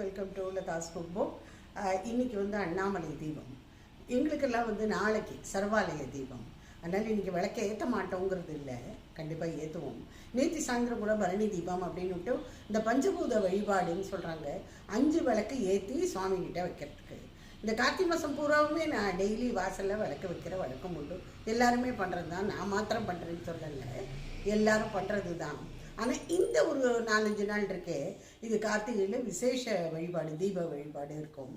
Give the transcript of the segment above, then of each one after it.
Welcome to Latha's cook book இன்னைக்கு வந்து அண்ணாமலை தீபம். எங்களுக்கெல்லாம் வந்து நாளைக்கு சர்வாலய தீபம். அதனால் இன்றைக்கி விளக்க ஏற்ற மாட்டோங்கிறது இல்லை. கண்டிப்பாக ஏற்றுவோம் நேற்று சாயந்தரம் கூட பரணி தீபம் அப்படின்னுட்டு இந்த பஞ்சபூத வழிபாடுன்னு சொல்கிறாங்க அஞ்சு விளக்கு ஏற்றி சுவாமிகிட்ட வைக்கிறதுக்கு. இந்த கார்த்திகை மாதம் பூராவுமே நான் டெய்லி வாசலில் விளக்கு வைக்கிற வழக்கம் உண்டு. எல்லாருமே பண்ணுறது தான் நான் மாத்திரம் பண்ணுறேன்னு சொல்லலை. எல்லாரும் பண்ணுறது தான் ஆனால் இந்த ஒரு நாலஞ்சு நாள் இருக்கே இது கார்த்திகையில் விசேஷ வழிபாடு தீப வழிபாடு இருக்கும்.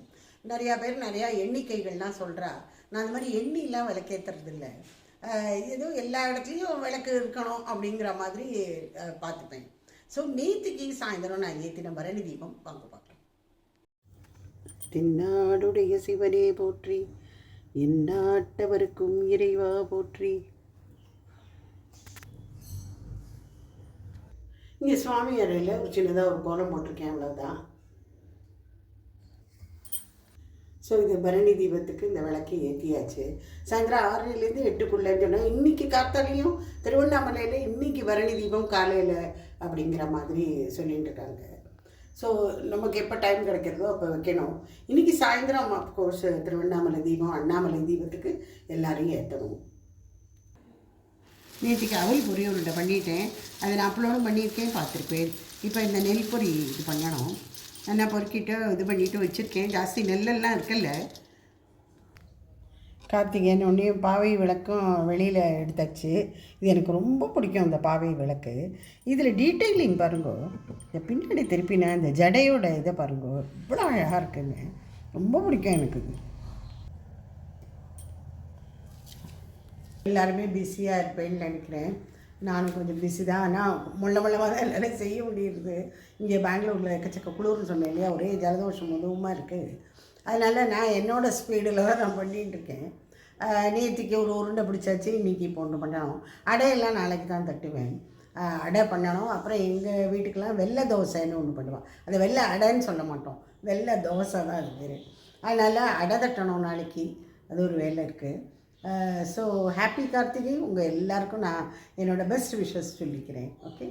நிறையா பேர் நிறையா எண்ணிக்கைகள்லாம் சொல்கிறா நான் அந்த மாதிரி எண்ணிலாம் விளக்கேற்றுறது இல்லை ஏதோ எல்லா இடத்துலையும் விளக்கு இருக்கணும் அப்படிங்கிற மாதிரி பார்த்துப்பேன். ஸோ நேற்றுக்கு சாயந்தரம் நான் ஏற்றின பரணி தீபம் வாங்க பார்க்கலாம். தென்னாடுடைய சிவனே போற்றி எந்நாட்டவருக்கும் இறைவா போற்றி இங்கே சுவாமி அறையில் ஒரு சின்னதாக ஒரு கோலம் போட்டிருக்கேன் அவ்வளோதான் ஸோ இது பரணி தீபத்துக்கு இந்த விளக்கு ஏற்றியாச்சு சாயந்தரம் ஆறுலேருந்து எட்டுக்குள்ளேன்னு சொன்னால் இன்றைக்கி காத்தாலையும் திருவண்ணாமலையில் இன்றைக்கி பரணி தீபம் காலையில் அப்படிங்கிற மாதிரி சொல்லிட்டு இருக்காங்க. ஸோ நமக்கு எப்போ டைம் கிடைக்கிறதோ அப்போ வைக்கணும். இன்றைக்கி சாயந்தரம் அஃப்கோர்ஸ் திருவண்ணாமலை தீபம் அண்ணாமலை தீபத்துக்கு எல்லாரையும் ஏற்றணும் நேற்றுக்கு அவல் பொரி உருண்டை பண்ணிட்டேன். அதை நான் அப்லோடும் பண்ணியிருக்கேன் பார்த்துருப்பேன். இப்போ இந்த நெல் பொரி இது பண்ணணும். நல்லா பொறுக்கிட்டு இது பண்ணிவிட்டு வச்சுருக்கேன். ஜாஸ்தி நெல்லெல்லாம் இருக்குல்ல. கார்த்திகேயன் ஒன்றையும் பாவை விளக்கும் வெளியில் எடுத்தாச்சு. இது எனக்கு ரொம்ப பிடிக்கும் அந்த பாவை விளக்கு. இதில் டீட்டெயிலிங் பாருங்க. இந்த பின்னாடி திருப்பினா இந்த ஜடையோட இதை பாருங்கோ. இவ்வளோ அழகாக இருக்குங்க. ரொம்ப பிடிக்கும் எனக்கு இது. எல்லாருமே பிஸியாக இருப்பேன்னு நினைக்கிறேன். நானும் கொஞ்சம் பிஸி தான். ஆனால் முள்ள முள்ளமாக தான் எல்லாம் செய்ய முடியுது இங்கே பெங்களூரில் எக்கச்சக்க குளிர்னு சொன்னேன் இல்லையா? ஒரே ஜலதோஷம் முழுவமாக இருக்குது அதனால் நான் என்னோடய ஸ்பீடில் தான் நான் பண்ணிட்டு இருக்கேன். ஒரு உருண்டை பிடிச்சாச்சு இன்றைக்கி இப்போ ஒன்று பண்ணணும். அடையெல்லாம் நாளைக்கு தான் தட்டுவேன். அடை பண்ணணும். அப்புறம் எங்கள் வீட்டுக்கெல்லாம் வெள்ளை தோசைன்னு ஒன்று பண்ணுவான். அதை வெள்ளை அடைன்னு சொல்ல மாட்டோம். வெள்ளை தோசை தான் அது பேர். அதனால் அடை தட்டணும் நாளைக்கு. அது ஒரு வேலை இருக்குது ஸோ ஹாப்பி கார்த்திகை உங்கள் எல்லாருக்கும் நான் என்னோடய பெஸ்ட் விஷஸ் சொல்லிக்கிறேன். ஓகே